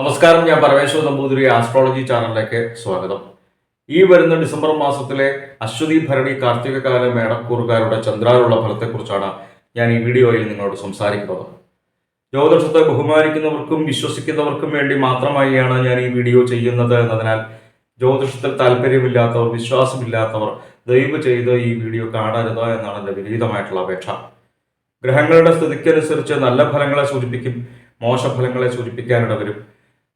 നമസ്കാരം ഞാൻ പരമേശ്വർ നമ്പൂതിരി ആസ്ട്രോളജി ചാനലിലേക്ക് സ്വാഗതം. ഈ വരുന്ന ഡിസംബർ മാസത്തിലെ അശ്വതി ഭരണി കാർത്തിക കാല മേടക്കൂറുകാരുടെ ചന്ദ്രാനുള്ള ഫലത്തെക്കുറിച്ചാണ് ഞാൻ ഈ വീഡിയോയിൽ നിങ്ങളോട് സംസാരിക്കുന്നത്. ജ്യോതിഷത്തെ ബഹുമാനിക്കുന്നവർക്കും വിശ്വസിക്കുന്നവർക്കും വേണ്ടി മാത്രമായാണ് ഞാൻ ഈ വീഡിയോ ചെയ്യുന്നത് എന്നതിനാൽ ജ്യോതിഷത്തിൽ താല്പര്യമില്ലാത്തവർ വിശ്വാസമില്ലാത്തവർ ദയവ് ചെയ്ത് ഈ വീഡിയോ കാണരുത് എന്നാണ് എന്റെ വിപരീതമായിട്ടുള്ള അപേക്ഷ. ഗ്രഹങ്ങളുടെ സ്ഥിതിക്കനുസരിച്ച് നല്ല ഫലങ്ങളെ സൂചിപ്പിക്കും മോശഫലങ്ങളെ സൂചിപ്പിക്കാനിട വരും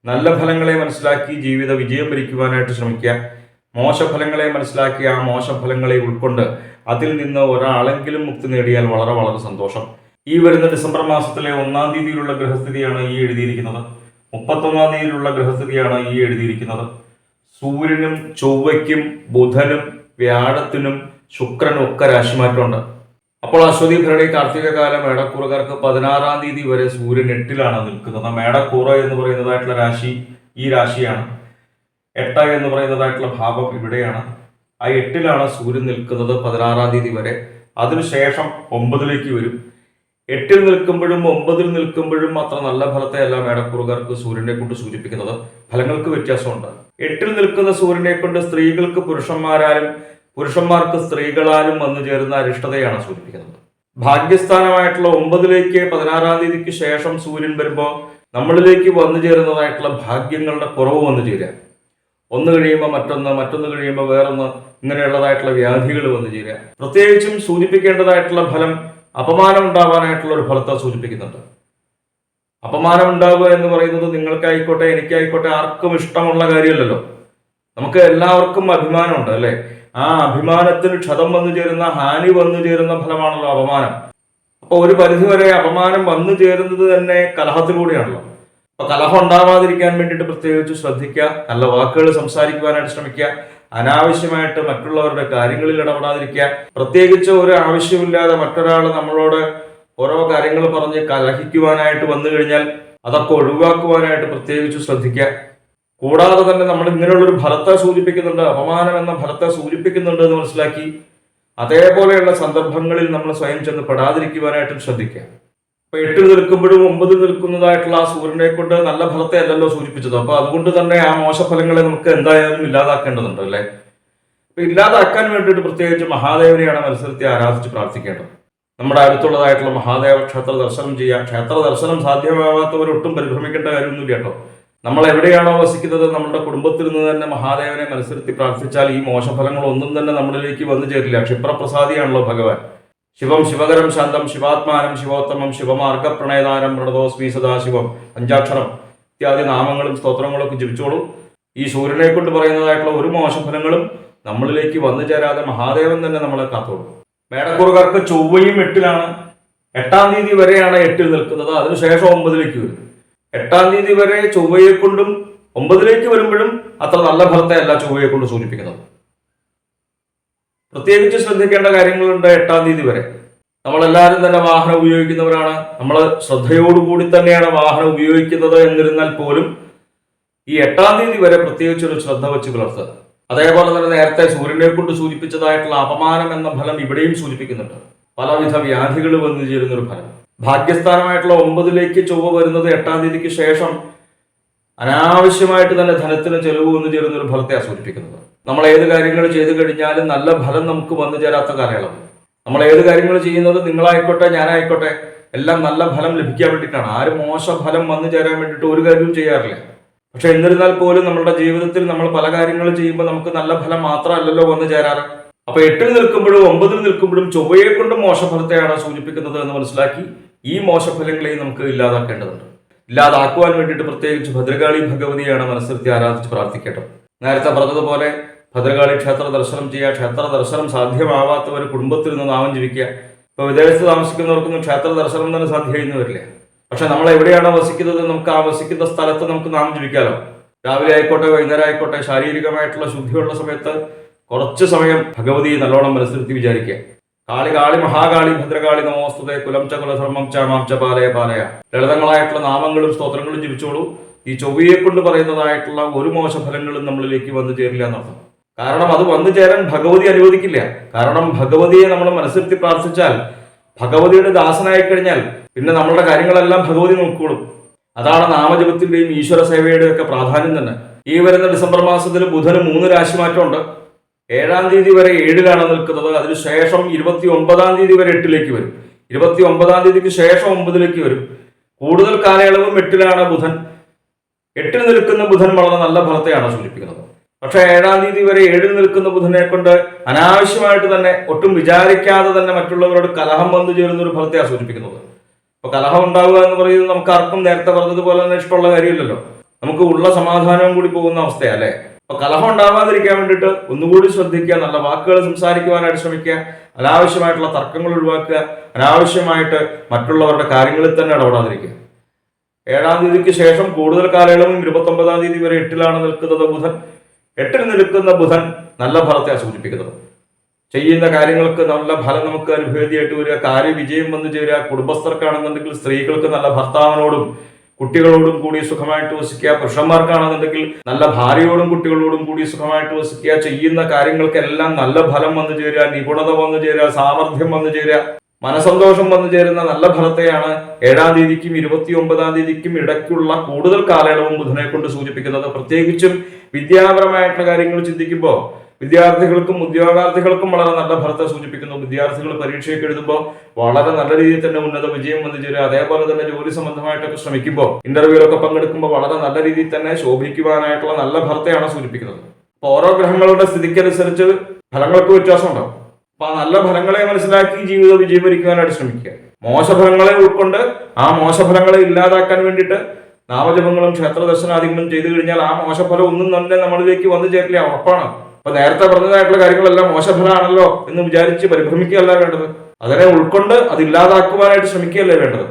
നല്ല ഫലങ്ങളെ മനസ്സിലാക്കി ജീവിത വിജയം ഭരിക്കുവാനായിട്ട് ശ്രമിക്കുക. മോശഫലങ്ങളെ മനസ്സിലാക്കി ആ മോശഫലങ്ങളെ ഉൾക്കൊണ്ട് അതിൽ നിന്ന് ഒരാളെങ്കിലും മുക്തി നേടിയാൽ വളരെ വളരെ സന്തോഷം. ഈ വരുന്ന ഡിസംബർ മാസത്തിലെ ഒന്നാം തീയതിയിലുള്ള ഗ്രഹസ്ഥിതിയാണ് ഈ എഴുതിയിരിക്കുന്നത്. മുപ്പത്തൊന്നാം തീയതിയിലുള്ള ഗ്രഹസ്ഥിതിയാണ് ഈ എഴുതിയിരിക്കുന്നത്. സൂര്യനും ചൊവ്വയ്ക്കും ബുധനും വ്യാഴത്തിനും ശുക്രനും ഒക്കെ രാശിമാറ്റമുണ്ട്. അപ്പോൾ അശ്വതി ഭരണി കാർത്തിക കാലം മേടക്കൂറുകാർക്ക് പതിനാറാം തീയതി വരെ സൂര്യൻ എട്ടിലാണ് നിൽക്കുന്നത്. മേടക്കൂറ എന്ന് പറയുന്നതായിട്ടുള്ള രാശി ഈ രാശിയാണ്. എട്ട എന്ന് പറയുന്നതായിട്ടുള്ള ഭാവം ഇവിടെയാണ്. ആ എട്ടിലാണ് സൂര്യൻ നിൽക്കുന്നത് പതിനാറാം തീയതി വരെ. അതിനുശേഷം ഒമ്പതിലേക്ക് വരും. എട്ടിൽ നിൽക്കുമ്പോഴും ഒമ്പതിൽ നിൽക്കുമ്പോഴും അത്ര നല്ല ഫലത്തെ അല്ല മേടക്കൂറുകാർക്ക് സൂര്യനെ കൊണ്ട് സൂചിപ്പിക്കുന്നത്. ഫലങ്ങൾക്ക് വ്യത്യാസമുണ്ട്. എട്ടിൽ നിൽക്കുന്ന സൂര്യനെ കൊണ്ട് സ്ത്രീകൾക്ക് പുരുഷന്മാരാലും പുരുഷന്മാർക്ക് സ്ത്രീകളാലും വന്നു ചേരുന്ന അരിഷ്ടതയാണ് സൂചിപ്പിക്കുന്നത്. ഭാഗ്യസ്ഥാനമായിട്ടുള്ള ഒമ്പതിലേക്ക് പതിനാറാം തീയതിക്ക് ശേഷം സൂര്യൻ വരുമ്പോൾ നമ്മളിലേക്ക് വന്നു ചേരുന്നതായിട്ടുള്ള ഭാഗ്യങ്ങളുടെ കുറവ് വന്നു ചേരുക ഒന്ന് കഴിയുമ്പോൾ മറ്റൊന്ന് മറ്റൊന്ന് കഴിയുമ്പോൾ വേറൊന്ന് ഇങ്ങനെയുള്ളതായിട്ടുള്ള വ്യാധികൾ വന്നു ചേരുക പ്രത്യേകിച്ചും സൂചിപ്പിക്കേണ്ടതായിട്ടുള്ള ഫലം അപമാനം ഉണ്ടാവാനായിട്ടുള്ള ഒരു ഫലത്തെ സൂചിപ്പിക്കുന്നുണ്ട്. അപമാനം ഉണ്ടാവുക എന്ന് പറയുന്നത് നിങ്ങൾക്കായിക്കോട്ടെ എനിക്കായിക്കോട്ടെ ആർക്കും ഇഷ്ടമുള്ള കാര്യമല്ലല്ലോ. നമുക്ക് എല്ലാവർക്കും അഭിമാനമുണ്ട് അല്ലെ? ആ അഭിമാനത്തിന് ക്ഷതം വന്നു ചേരുന്ന ഹാനി വന്നു ചേരുന്ന ഫലമാണല്ലോ അപമാനം. അപ്പോൾ ഒരു പരിധിവരെ അപമാനം വന്നു ചേരുന്നത് തന്നെ കലഹത്തിലൂടെയാണല്ലോ. അപ്പോൾ കലഹം ഉണ്ടാവാതിരിക്കാൻ വേണ്ടിയിട്ട് പ്രത്യേകിച്ച് ശ്രദ്ധിക്കുക നല്ല വാക്കുകൾ സംസാരിക്കുവാനായിട്ട് ശ്രമിക്കുക അനാവശ്യമായിട്ട് മറ്റുള്ളവരുടെ കാര്യങ്ങളിൽ ഇടപെടാതിരിക്കുക. പ്രത്യേകിച്ച് ഒരു ആവശ്യമില്ലാതെ മറ്റൊരാൾ നമ്മളോട് ഓരോ കാര്യങ്ങൾ പറഞ്ഞ് കലഹിക്കുവാനായിട്ട് വന്നു കഴിഞ്ഞാൽ അതൊക്കെ ഒഴിവാക്കുവാനായിട്ട് പ്രത്യേകിച്ച് ശ്രദ്ധിക്കുക. കൂടാതെ തന്നെ നമ്മൾ ഇങ്ങനെയുള്ളൊരു ഫലത്തെ സൂചിപ്പിക്കുന്നുണ്ട് അപമാനം എന്ന ഫലത്തെ സൂചിപ്പിക്കുന്നുണ്ട് എന്ന് മനസ്സിലാക്കി അതേപോലെയുള്ള സന്ദർഭങ്ങളിൽ നമ്മൾ സ്വയം ചെന്ന് പെടാതിരിക്കുവാനായിട്ടും ശ്രദ്ധിക്കുക. അപ്പൊ എട്ടിൽ നിൽക്കുമ്പോഴും ഒമ്പതിൽ നിൽക്കുന്നതായിട്ടുള്ള ആ സൂര്യനെ കൊണ്ട് നല്ല ഫലത്തെ അല്ലല്ലോ സൂചിപ്പിച്ചത്. അപ്പൊ അതുകൊണ്ട് തന്നെ ആ മോശഫലങ്ങളെ നമുക്ക് എന്തായാലും ഇല്ലാതാക്കേണ്ടതുണ്ട് അല്ലെ? അപ്പൊ ഇല്ലാതാക്കാൻ വേണ്ടിയിട്ട് പ്രത്യേകിച്ച് മഹാദേവനെയാണ് മത്സരത്തെ ആരാധിച്ച് പ്രാർത്ഥിക്കേണ്ടത്. നമ്മുടെ അടുത്തുള്ളതായിട്ടുള്ള മഹാദേവ ക്ഷേത്ര ദർശനം ചെയ്യാം ക്ഷേത്ര ദർശനം സാധ്യമാവാത്തവരൊട്ടും പരിഭ്രമിക്കേണ്ട കാര്യമൊന്നുമില്ല കേട്ടോ. നമ്മൾ എവിടെയാണോ വസിക്കുന്നത് നമ്മുടെ കുടുംബത്തിൽ നിന്ന് തന്നെ മഹാദേവനെ മനസ്സിരുത്തി പ്രാർത്ഥിച്ചാൽ ഈ മോശഫലങ്ങൾ ഒന്നും തന്നെ നമ്മളിലേക്ക് വന്നു ചേരില്ല. ക്ഷിപ്രപ്രസാദിയാണല്ലോ ഭഗവാൻ. ശിവം ശിവകരം ശാന്തം ശിവാത്മാനം ശിവോത്തമം ശിവമാർഗ പ്രണയദാനം പ്രണതോസ്മി സദാശിവം അഞ്ചാക്ഷരം ഇത്യാദി നാമങ്ങളും സ്തോത്രങ്ങളും ഒക്കെ ജപിച്ചോളൂ. ഈ സൂര്യനെ കൊണ്ട് പറയുന്നതായിട്ടുള്ള ഒരു മോശഫലങ്ങളും നമ്മളിലേക്ക് വന്നു ചേരാതെ മഹാദേവൻ തന്നെ നമ്മളെ കാത്തോളൂ. മേടക്കുറുകർക്ക് ചൊവ്വയും എട്ടിലാണ്. എട്ടാം തീയതി വരെയാണ് എട്ടിൽ നിൽക്കുന്നത്. അതിനുശേഷം ഒമ്പതിലേക്ക് വരും എട്ടാം തീയതി വരെ ചൊവ്വയെ കൊണ്ടും ഒമ്പതിലേക്ക് വരുമ്പോഴും അത്ര നല്ല ഫലത്തെ അല്ല ചൊവ്വയെ കൊണ്ട് സൂചിപ്പിക്കുന്നത്. പ്രത്യേകിച്ച് ശ്രദ്ധിക്കേണ്ട കാര്യങ്ങളുണ്ട് എട്ടാം തീയതി വരെ. നമ്മളെല്ലാവരും തന്നെ വാഹനം ഉപയോഗിക്കുന്നവരാണ്. നമ്മൾ ശ്രദ്ധയോടുകൂടി തന്നെയാണ് വാഹനം ഉപയോഗിക്കുന്നത് എന്നിരുന്നാൽ പോലും ഈ എട്ടാം തീയതി വരെ പ്രത്യേകിച്ച് ഒരു ശ്രദ്ധ വെച്ച് പുലർത്തുക. അതേപോലെ തന്നെ നേരത്തെ സൂര്യനെ കൊണ്ട് സൂചിപ്പിച്ചതായിട്ടുള്ള അപമാനം എന്ന ഫലം ഇവിടെയും സൂചിപ്പിക്കുന്നുണ്ട്. പലവിധ വ്യാധികൾ വന്നു ചേരുന്നൊരു ഫലം. ഭാഗ്യസ്ഥാനമായിട്ടുള്ള ഒമ്പതിലേക്ക് ചൊവ്വ വരുന്നത് എട്ടാം തീയതിക്ക് ശേഷം അനാവശ്യമായിട്ട് തന്നെ ധനത്തിന് ചെലവ് വന്നു ചേരുന്ന ഒരു ഫലത്തെ സൂചിപ്പിക്കുന്നത്. നമ്മൾ ഏത് കാര്യങ്ങൾ ചെയ്തു കഴിഞ്ഞാലും നല്ല ഫലം നമുക്ക് വന്നു ചേരാത്ത കാലയളവ്. നമ്മൾ ഏത് കാര്യങ്ങൾ ചെയ്യുന്നത് നിങ്ങളായിക്കോട്ടെ ഞാനായിക്കോട്ടെ എല്ലാം നല്ല ഫലം ലഭിക്കാൻ വേണ്ടിയിട്ടാണ്. ആരും മോശ ഫലം വന്നു ചേരാൻ വേണ്ടിയിട്ട് ഒരു കാര്യവും ചെയ്യാറില്ല. പക്ഷെ എന്നിരുന്നാൽ പോലും നമ്മുടെ ജീവിതത്തിൽ നമ്മൾ പല കാര്യങ്ങൾ ചെയ്യുമ്പോൾ നമുക്ക് നല്ല ഫലം മാത്രമല്ലല്ലോ വന്നു ചേരാറ്. അപ്പൊ എട്ടിൽ നിൽക്കുമ്പോഴും ഒമ്പതിൽ നിൽക്കുമ്പോഴും ചൊവ്വയെ കൊണ്ട് മോശഫലത്തെയാണ് സൂചിപ്പിക്കുന്നത് എന്ന് മനസ്സിലാക്കി ഈ മോശഫലങ്ങളെയും നമുക്ക് ഇല്ലാതാക്കേണ്ടതുണ്ട്. ഇല്ലാതാക്കുവാൻ വേണ്ടിയിട്ട് പ്രത്യേകിച്ച് ഭദ്രകാളി ഭഗവതിയാണ് മനസ്സിരുത്തി ആരാധിച്ച് പ്രാർത്ഥിക്കേണ്ടത്. നേരത്തെ പറഞ്ഞതുപോലെ ഭദ്രകാളി ക്ഷേത്ര ദർശനം ചെയ്യുക ക്ഷേത്ര ദർശനം സാധ്യമാവാത്ത ഒരു കുടുംബത്തിൽ നിന്ന് നാമം ജീവിക്കുക ഇപ്പൊ വിദേശത്ത് താമസിക്കുന്നവർക്കൊന്നും ക്ഷേത്ര ദർശനം തന്നെ സാധ്യമായിരുന്നു വരില്ല. പക്ഷെ നമ്മൾ എവിടെയാണോ വസിക്കുന്നത് നമുക്ക് ആ വസിക്കുന്ന സ്ഥലത്ത് നമുക്ക് നാമം ജീവിക്കാമല്ലോ രാവിലെ ആയിക്കോട്ടെ വൈകുന്നേരം ആയിക്കോട്ടെ ശാരീരികമായിട്ടുള്ള ശുദ്ധിയുള്ള സമയത്ത് കുറച്ച് സമയം ഭഗവതി നല്ലോണം മനസ്സിരുത്തി വിചാരിക്കുക. കാളി കാളി മഹാകാളി ഭദ്രകാളി നമോസ്തുതേ കുലം ച കുലധർമ്മം ച മാം ച പാലയ പാലയ. ലളിതങ്ങളായിട്ടുള്ള നാമങ്ങളും സ്തോത്രങ്ങളും ജപിച്ചോളൂ. ഈ ചൊവ്വയെ കൊണ്ട് പറയുന്നതായിട്ടുള്ള ഒരു മോശഫലങ്ങളും നമ്മളിലേക്ക് വന്നു ചേരില്ല എന്നർത്ഥം. കാരണം അത് വന്നു ചേരാൻ ഭഗവതി അനുവദിക്കില്ല. കാരണം ഭഗവതിയെ നമ്മൾ മനസ്സിരുത്തി പ്രാർത്ഥിച്ചാൽ ഭഗവതിയുടെ ദാസനായി കഴിഞ്ഞാൽ പിന്നെ നമ്മളുടെ കാര്യങ്ങളെല്ലാം ഭഗവതി നോക്കിക്കോളും. അതാണ് നാമജപത്തിന്റെയും ഈശ്വര സേവയുടെയും ഒക്കെ പ്രാധാന്യം തന്നെ. ഈ വരുന്ന ഡിസംബർ മാസത്തിൽ ബുധന് മൂന്ന് രാശിമാറ്റമുണ്ട്. ഏഴാം തീയതി വരെ ഏഴിലാണ് നിൽക്കുന്നത്. അതിനുശേഷം ഇരുപത്തി ഒമ്പതാം തീയതി വരെ എട്ടിലേക്ക് വരും. ഇരുപത്തി ഒമ്പതാം തീയതിക്ക് ശേഷം ഒമ്പതിലേക്ക് വരും. കൂടുതൽ കാലയളവും എട്ടിലാണ് ബുധൻ. എട്ടിൽ നിൽക്കുന്ന ബുധൻ വളരെ നല്ല ഫലത്തെയാണ് സൂചിപ്പിക്കുന്നത്. പക്ഷെ ഏഴാം തീയതി വരെ ഏഴിൽ നിൽക്കുന്ന ബുധനെ കൊണ്ട് അനാവശ്യമായിട്ട് തന്നെ ഒട്ടും വിചാരിക്കാതെ തന്നെ മറ്റുള്ളവരോട് കലഹം വന്നു ചേരുന്ന ഒരു ഫലത്തെയാണ് സൂചിപ്പിക്കുന്നത്. അപ്പൊ കലഹം ഉണ്ടാവുക എന്ന് പറയുന്നത് നമുക്ക് ആർക്കും നേരത്തെ പറഞ്ഞതുപോലെ തന്നെ ഇഷ്ടമുള്ള കാര്യമില്ലല്ലോ. നമുക്ക് ഉള്ള സമാധാനവും കൂടി പോകുന്ന അവസ്ഥയല്ലേ അപ്പൊ കലഹം ഉണ്ടാവാതിരിക്കാൻ വേണ്ടിയിട്ട് ഒന്നുകൂടി ശ്രദ്ധിക്കുക നല്ല വാക്കുകൾ സംസാരിക്കുവാനായിട്ട് ശ്രമിക്കുക അനാവശ്യമായിട്ടുള്ള തർക്കങ്ങൾ ഒഴിവാക്കുക അനാവശ്യമായിട്ട് മറ്റുള്ളവരുടെ കാര്യങ്ങളിൽ തന്നെ ഇടപെടാതിരിക്കുക. ഏഴാം തീയതിക്ക് ശേഷം കൂടുതൽ കാലയളവും ഇരുപത്തൊമ്പതാം തീയതി വരെ എട്ടിലാണ് നിൽക്കുന്നത് ബുധൻ. എട്ടിൽ നിൽക്കുന്ന ബുധൻ നല്ല ഫലത്തെ സൂചിപ്പിക്കുന്നത്. ചെയ്യുന്ന കാര്യങ്ങൾക്ക് നല്ല ഫലം നമുക്ക് അനുഭവേദിയായിട്ട് വരിക. കാര്യവിജയം വന്നു ചേരുക. കുടുംബസ്ഥർക്കാണെന്നുണ്ടെങ്കിൽ സ്ത്രീകൾക്ക് നല്ല ഭർത്താവിനോടും കുട്ടികളോടും കൂടി സുഖമായിട്ട് വസിക്കുക. പുരുഷന്മാർക്കാണെന്നുണ്ടെങ്കിൽ നല്ല ഭാര്യയോടും കുട്ടികളോടും കൂടി സുഖമായിട്ട് വസിക്കുക. ചെയ്യുന്ന കാര്യങ്ങൾക്കെല്ലാം നല്ല ഫലം വന്നു ചേരുക നിപുണത വന്നു ചേരുക സാമർഥ്യം വന്നു ചേരുക. മനസന്തോഷം വന്നു ചേരുന്ന നല്ല ഫലത്തെയാണ് ഏഴാം തീയതിക്കും ഇരുപത്തി ഒമ്പതാം തീയതിക്കും ഇടയ്ക്കുള്ള കൂടുതൽ കാലയളവും ബുധനെ കൊണ്ട് സൂചിപ്പിക്കുന്നത്. പ്രത്യേകിച്ചും വിദ്യാപരമായിട്ടുള്ള കാര്യങ്ങൾ ചിന്തിക്കുമ്പോൾ വിദ്യാർത്ഥികൾക്കും ഉദ്യോഗാർത്ഥികൾക്കും വളരെ നല്ല ഫലത്തെ സൂചിപ്പിക്കുന്നു. വിദ്യാർത്ഥികൾ പരീക്ഷയൊക്കെ എഴുതുമ്പോൾ വളരെ നല്ല രീതിയിൽ തന്നെ ഉന്നത വിജയം വന്നു ചേരുക അതേപോലെ തന്നെ ജോലി സംബന്ധമായിട്ടൊക്കെ ശ്രമിക്കുമ്പോൾ ഇന്റർവ്യൂലൊക്കെ പങ്കെടുക്കുമ്പോൾ വളരെ നല്ല രീതിയിൽ തന്നെ ശോഭിക്കുവാനായിട്ടുള്ള നല്ല ഫലത്തെയാണ് സൂചിപ്പിക്കുന്നത്. അപ്പൊ ഓരോ ഗ്രഹങ്ങളുടെ സ്ഥിതിക്കനുസരിച്ച് ഫലങ്ങൾക്ക് വ്യത്യാസം ഉണ്ടാവും അപ്പൊ ആ നല്ല ഫലങ്ങളെ മനസ്സിലാക്കി ജീവിതം വിജയീകരിക്കുവാനായിട്ട് ശ്രമിക്കുക. മോശഫലങ്ങളെ ഉൾക്കൊണ്ട് ആ മോശഫലങ്ങളെ ഇല്ലാതാക്കാൻ വേണ്ടിയിട്ട് നാമജപങ്ങളും ക്ഷേത്ര ദർശനാദികളും ചെയ്തു കഴിഞ്ഞാൽ ആ മോശഫലം ഒന്നും തന്നെ നമ്മളിലേക്ക് വന്നു ചേരില്ല. ഉറപ്പാണ്. അപ്പൊ നേരത്തെ പറഞ്ഞതായിട്ടുള്ള കാര്യങ്ങളെല്ലാം മോശഫലമാണല്ലോ എന്ന് വിചാരിച്ച് പരിഭ്രമിക്കുകയല്ല വേണ്ടത്. അതിനെ ഉൾക്കൊണ്ട് അത് ഇല്ലാതാക്കുവാനായിട്ട് ശ്രമിക്കുകയല്ലേ വേണ്ടത്?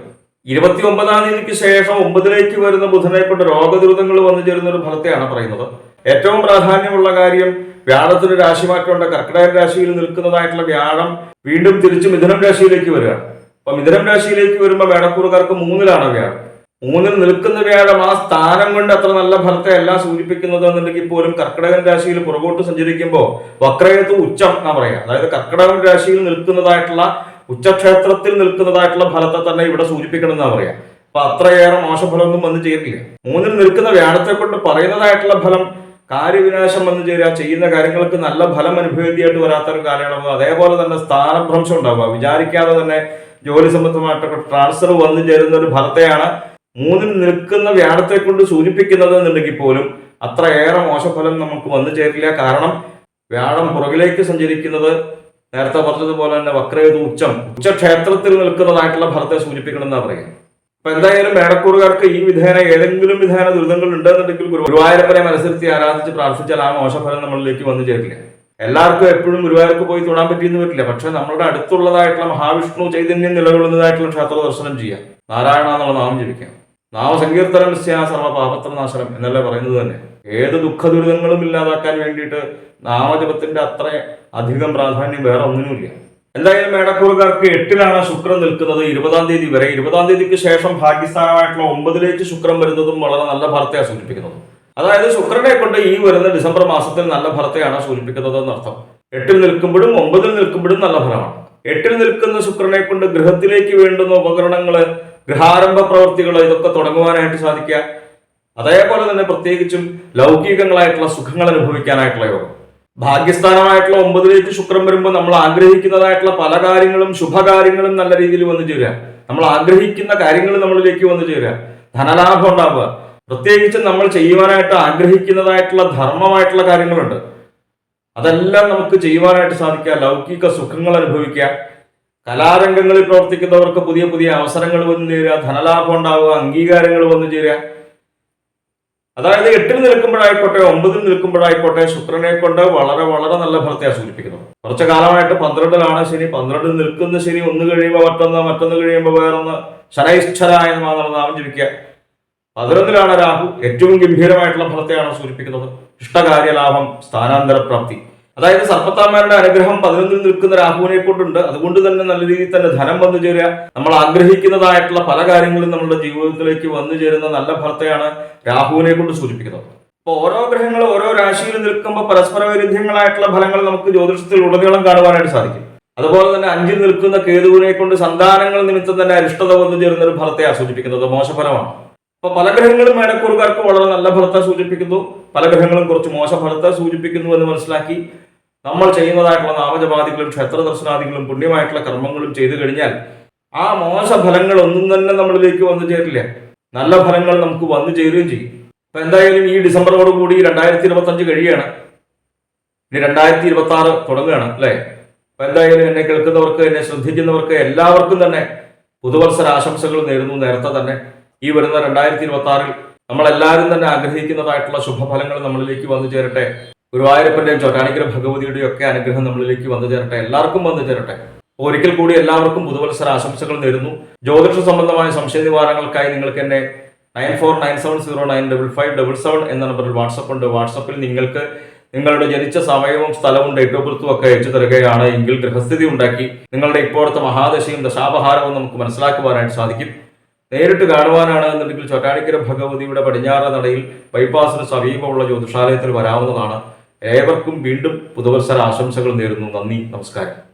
ഇരുപത്തി ഒമ്പതാം തീയതിക്ക് ശേഷം ഒമ്പതിലേക്ക് വരുന്ന ബുധനെ കൊണ്ട് രോഗദുരിതങ്ങൾ വന്നു ചേരുന്ന ഒരു ഫലത്തെയാണ് പറയുന്നത്. ഏറ്റവും പ്രാധാന്യമുള്ള കാര്യം വ്യാഴത്തിന് രാശിമാറ്റമുണ്ട്. കർക്കിടക രാശിയിൽ നിൽക്കുന്നതായിട്ടുള്ള വ്യാഴം വീണ്ടും തിരിച്ച് മിഥുനം രാശിയിലേക്ക് വരികയാണ് അപ്പൊ മിഥുനം രാശിയിലേക്ക് വരുമ്പോൾ വേടക്കൂറുകാർക്ക് മൂന്നിലാണ് വ്യാഴം. മൂന്നിൽ നിൽക്കുന്ന വ്യാഴം ആ സ്ഥാനം കൊണ്ട് അത്ര നല്ല ഫലത്തെ അല്ല സൂചിപ്പിക്കുന്നത് എന്നുണ്ടെങ്കിൽ പോലും കർക്കിടകൻ രാശിയിൽ പുറകോട്ട് സഞ്ചരിക്കുമ്പോൾ വക്രയത്ത് ഉച്ചം എന്നാ പറയാ അതായത് കർക്കിടകൻ രാശിയിൽ നിൽക്കുന്നതായിട്ടുള്ള ഉച്ചക്ഷേത്രത്തിൽ നിൽക്കുന്നതായിട്ടുള്ള ഫലത്തെ തന്നെ ഇവിടെ സൂചിപ്പിക്കണം എന്നാ പറയാ അപ്പൊ അത്രയേറെ മോശഫലമൊന്നും വന്നു ചേരില്ല. മൂന്നിൽ നിൽക്കുന്ന വ്യാഴത്തെ കൊണ്ട് പറയുന്നതായിട്ടുള്ള ഫലം കാര്യവിനാശം വന്നു ചേരുക ചെയ്യുന്ന കാര്യങ്ങൾക്ക് നല്ല ഫലം അനുഭവിക്കായിട്ട് വരാത്ത ഒരു കാലയളവ് അതേപോലെ തന്നെ സ്ഥാനഭ്രംശം ഉണ്ടാവുക. വിചാരിക്കാതെ തന്നെ ജോലി സംബന്ധമായിട്ടൊക്കെ ട്രാൻസ്ഫർ വന്നു ചേരുന്ന ഒരു ഫലത്തെയാണ് മൂന്നിൽ നിൽക്കുന്ന വ്യാഴത്തെ കൊണ്ട് സൂചിപ്പിക്കുന്നത് എന്നുണ്ടെങ്കിൽ പോലും അത്രയേറെ മോശഫലം നമുക്ക് വന്നു ചേരില്ല. കാരണം വ്യാഴം പുറകിലേക്ക് സഞ്ചരിക്കുന്നത് നേരത്തെ പറഞ്ഞതുപോലെ തന്നെ വക്രയത് ഉച്ചം ഉച്ചക്ഷേത്രത്തിൽ നിൽക്കുന്നതായിട്ടുള്ള ഫലത്തെ സൂചിപ്പിക്കണം എന്നാ പറയുക. അപ്പൊ എന്തായാലും മേടക്കൂറുകാർക്ക് ഈ വിധേന ഏതെങ്കിലും വിധേന ദുരിതങ്ങൾ ഉണ്ടെന്നുണ്ടെങ്കിൽ ഗുരു- ഗുരുവായൂരപ്പനെ മനസ്സിരുത്തി ആരാധിച്ച് പ്രാർത്ഥിച്ചാൽ ആ മോശഫലം നമ്മളിലേക്ക് വന്നു ചേരില്ല. എല്ലാവർക്കും എപ്പോഴും ഗുരുവായൂർക്ക് പോയി തൊടാൻ പറ്റിയെന്ന് വരില്ല. പക്ഷെ നമ്മളുടെ അടുത്തുള്ളതായിട്ടുള്ള മഹാവിഷ്ണു ചൈതന്യം നിലകൊള്ളുന്നതായിട്ടുള്ള ക്ഷേത്ര ദർശനം ചെയ്യാം നാരായണ എന്നുള്ള നാമം ജപിക്കാം നാമസങ്കീർത്തനം സർവ പാപത്രനാശനം എന്നല്ലേ പറയുന്നത് തന്നെ. ഏത് ദുഃഖ ദുരിതങ്ങളും ഇല്ലാതാക്കാൻ വേണ്ടിയിട്ട് നാമജപത്തിന്റെ അത്ര അധികം പ്രാധാന്യം വേറെ ഒന്നിനുമില്ല. എന്തായാലും മേടക്കൂറുകാർക്ക് എട്ടിലാണ് ശുക്രൻ നിൽക്കുന്നത്. ഇരുപതാം തീയതി വരെ. ഇരുപതാം തീയതിക്ക് ശേഷം ഭാഗ്യസ്ഥാനമായിട്ടുള്ള ഒമ്പതിലേക്ക് ശുക്രൻ വരുന്നതും വളരെ നല്ല ഫലത്തെയാണ് സൂചിപ്പിക്കുന്നത്. അതായത് ശുക്രനെ കൊണ്ട് ഈ വരുന്ന ഡിസംബർ മാസത്തിൽ നല്ല ഫലത്തെയാണ് സൂചിപ്പിക്കുന്നത് എന്നർത്ഥം. എട്ടിൽ നിൽക്കുമ്പോഴും ഒമ്പതിൽ നിൽക്കുമ്പോഴും നല്ല ഫലമാണ്. എട്ടിൽ നിൽക്കുന്ന ശുക്രനെ കൊണ്ട് ഗൃഹത്തിലേക്ക് വേണ്ടുന്ന ഉപകരണങ്ങൾ ഗൃഹാരംഭ പ്രവൃത്തികളോ ഇതൊക്കെ തുടങ്ങുവാനായിട്ട് സാധിക്കുക. അതേപോലെ തന്നെ പ്രത്യേകിച്ചും ലൗകികങ്ങളായിട്ടുള്ള സുഖങ്ങൾ അനുഭവിക്കാനായിട്ടുള്ള യോഗം. ഭാഗ്യസ്ഥാനമായിട്ടുള്ള ഒമ്പതിലേക്ക് ശുക്രൻ വരുമ്പോൾ നമ്മൾ ആഗ്രഹിക്കുന്നതായിട്ടുള്ള പല കാര്യങ്ങളും ശുഭകാര്യങ്ങളും നല്ല രീതിയിൽ വന്നു ചേരുക. നമ്മൾ ആഗ്രഹിക്കുന്ന കാര്യങ്ങൾ നമ്മളിലേക്ക് വന്നു ചേരുക. ധനലാഭം ഉണ്ടാവുക. പ്രത്യേകിച്ച് നമ്മൾ ചെയ്യുവാനായിട്ട് ആഗ്രഹിക്കുന്നതായിട്ടുള്ള ധർമ്മമായിട്ടുള്ള കാര്യങ്ങളുണ്ട്. അതെല്ലാം നമുക്ക് ചെയ്യുവാനായിട്ട് സാധിക്കുക ലൗകിക സുഖങ്ങൾ അനുഭവിക്കുക. കലാരംഗങ്ങളിൽ പ്രവർത്തിക്കുന്നവർക്ക് പുതിയ പുതിയ അവസരങ്ങൾ വന്നു ചേരുക ധനലാഭം ഉണ്ടാവുക അംഗീകാരങ്ങൾ വന്നു ചേരുക. അതായത് എട്ടിൽ നിൽക്കുമ്പോഴായിക്കോട്ടെ ഒമ്പതിൽ നിൽക്കുമ്പോഴായിക്കോട്ടെ ശുക്രനെ കൊണ്ട് വളരെ വളരെ നല്ല ഫലത്തെയാണ് സൂചിപ്പിക്കുന്നത് കുറച്ചു കാലമായിട്ട് പന്ത്രണ്ടിലാണ് ശനി. പന്ത്രണ്ടിൽ നിൽക്കുന്ന ശനി ഒന്ന് കഴിയുമ്പോൾ മറ്റൊന്ന് മറ്റൊന്ന് കഴിയുമ്പോൾ വേറൊന്ന്. ശനൈശ്വരായ നാമം ജപിക്കുക പതിനൊന്നിലാണ് രാഹു. ഏറ്റവും ഗംഭീരമായിട്ടുള്ള ഫലത്തെയാണ് സൂചിപ്പിക്കുന്നത്. ഇഷ്ടകാര്യലാഭം സ്ഥാനാന്തരപ്രാപ്തി. സ്ഥാനാന്തര പ്രാപ്തി അതായത് സർപ്പത്താമാരുടെ അനുഗ്രഹം പതിനൊന്നിൽ നിൽക്കുന്ന രാഹുവിനെ കൊണ്ടുണ്ട്. അതുകൊണ്ട് തന്നെ നല്ല രീതിയിൽ തന്നെ ധനം വന്നു ചേരുക. നമ്മൾ ആഗ്രഹിക്കുന്നതായിട്ടുള്ള പല കാര്യങ്ങളും നമ്മുടെ ജീവിതത്തിലേക്ക് വന്നു ചേരുന്ന നല്ല ഫലത്തെയാണ് രാഹുവിനെ കൊണ്ട് സൂചിപ്പിക്കുന്നത്. അപ്പൊ ഓരോ ഗ്രഹങ്ങളും ഓരോ രാശിയിൽ നിൽക്കുമ്പോൾ പരസ്പര വൈരുദ്ധ്യങ്ങളായിട്ടുള്ള ഫലങ്ങൾ നമുക്ക് ജ്യോതിഷത്തിൽ ഉടനീളം കാണുവാനായിട്ട് സാധിക്കും. അതുപോലെ തന്നെ അഞ്ചിൽ നിൽക്കുന്ന കേതുവിനെ കൊണ്ട് സന്താനങ്ങൾ നിമിത്തം തന്നെ അരിഷ്ടത വന്നു ചേരുന്ന ഒരു ഫലത്തെ സൂചിപ്പിക്കുന്നത്. മോശഫലമാണ്. അപ്പൊ പല ഗ്രഹങ്ങളും മേടക്കൂറുകാർക്ക് വളരെ നല്ല ഫലത്തെ സൂചിപ്പിക്കുന്നു. പല ഗ്രഹങ്ങളും കുറച്ച് മോശ ഫലത്തെ സൂചിപ്പിക്കുന്നു എന്ന് മനസ്സിലാക്കി. നമ്മൾ ചെയ്യുന്നതായിട്ടുള്ള നാമജപാദികളും ക്ഷേത്ര ദർശനാദികളും പുണ്യമായിട്ടുള്ള കർമ്മങ്ങളും ചെയ്തു കഴിഞ്ഞാൽ ആ മോശ ഫലങ്ങൾ ഒന്നും തന്നെ നമ്മളിലേക്ക് വന്നു ചേരില്ല. നല്ല ഫലങ്ങൾ നമുക്ക് വന്നു ചേരുകയും ചെയ്യും. അപ്പൊ എന്തായാലും ഈ ഡിസംബറോട് കൂടി രണ്ടായിരത്തി ഇരുപത്തി അഞ്ച് കഴിയാണ് ഇനി രണ്ടായിരത്തി ഇരുപത്തി ആറ് തുടങ്ങുകയാണ് അല്ലെ? അപ്പൊ എന്തായാലും എന്നെ കേൾക്കുന്നവർക്ക് എന്നെ ശ്രദ്ധിക്കുന്നവർക്ക് എല്ലാവർക്കും തന്നെ പുതുവത്സര ആശംസകൾ നേരുന്നു നേരത്തെ തന്നെ. ഈ വരുന്ന രണ്ടായിരത്തി ഇരുപത്തി ആറിൽ നമ്മളെല്ലാവരും തന്നെ ആഗ്രഹിക്കുന്നതായിട്ടുള്ള ശുഭഫലങ്ങൾ നമ്മളിലേക്ക് വന്നു ചേരട്ടെ. ഗുരുവായൂരപ്പന്റെയും ചോറ്റാനിക്കര ഭഗവതിയുടെയും ഒക്കെ അനുഗ്രഹം നമ്മളിലേക്ക് വന്നു ചേരട്ടെ. എല്ലാവർക്കും വന്നു ചേരട്ടെ. ഒരിക്കൽ കൂടി എല്ലാവർക്കും പുതുവത്സര ആശംസകൾ നേരുന്നു. ജ്യോതിഷ സംബന്ധമായ സംശയ നിവാരണങ്ങൾക്കായി നിങ്ങൾക്ക് എന്നെ nine four nine seven zero nine double five double seven എന്ന നമ്പറിൽ വാട്സപ്പ് ഉണ്ട്. വാട്സപ്പിൽ നിങ്ങൾക്ക് നിങ്ങളുടെ ജനിച്ച സമയവും സ്ഥലവും ഡേറ്റ് ഓഫ് ബർത്തും ഒക്കെ അയച്ചു തരികയാണ്. എങ്കിൽ ഗ്രഹസ്ഥിതി ഉണ്ടാക്കി നിങ്ങളുടെ ഇപ്പോഴത്തെ മഹാദശയും ദശാപഹാരവും നമുക്ക് മനസ്സിലാക്കുവാനായിട്ട് സാധിക്കും. നേരിട്ട് കാണുവാനാണ് എന്നുണ്ടെങ്കിൽ ചൊറ്റാടിക്കര ഭഗവതിയുടെ പടിഞ്ഞാറ നടയിൽ ബൈപ്പാസിന് സമീപമുള്ള ജ്യോതിഷാലയത്തിൽ വരാവുന്നതാണ്. ഏവർക്കും വീണ്ടും പുതുവത്സര ആശംസകൾ നേരുന്നു. നന്ദി. നമസ്കാരം.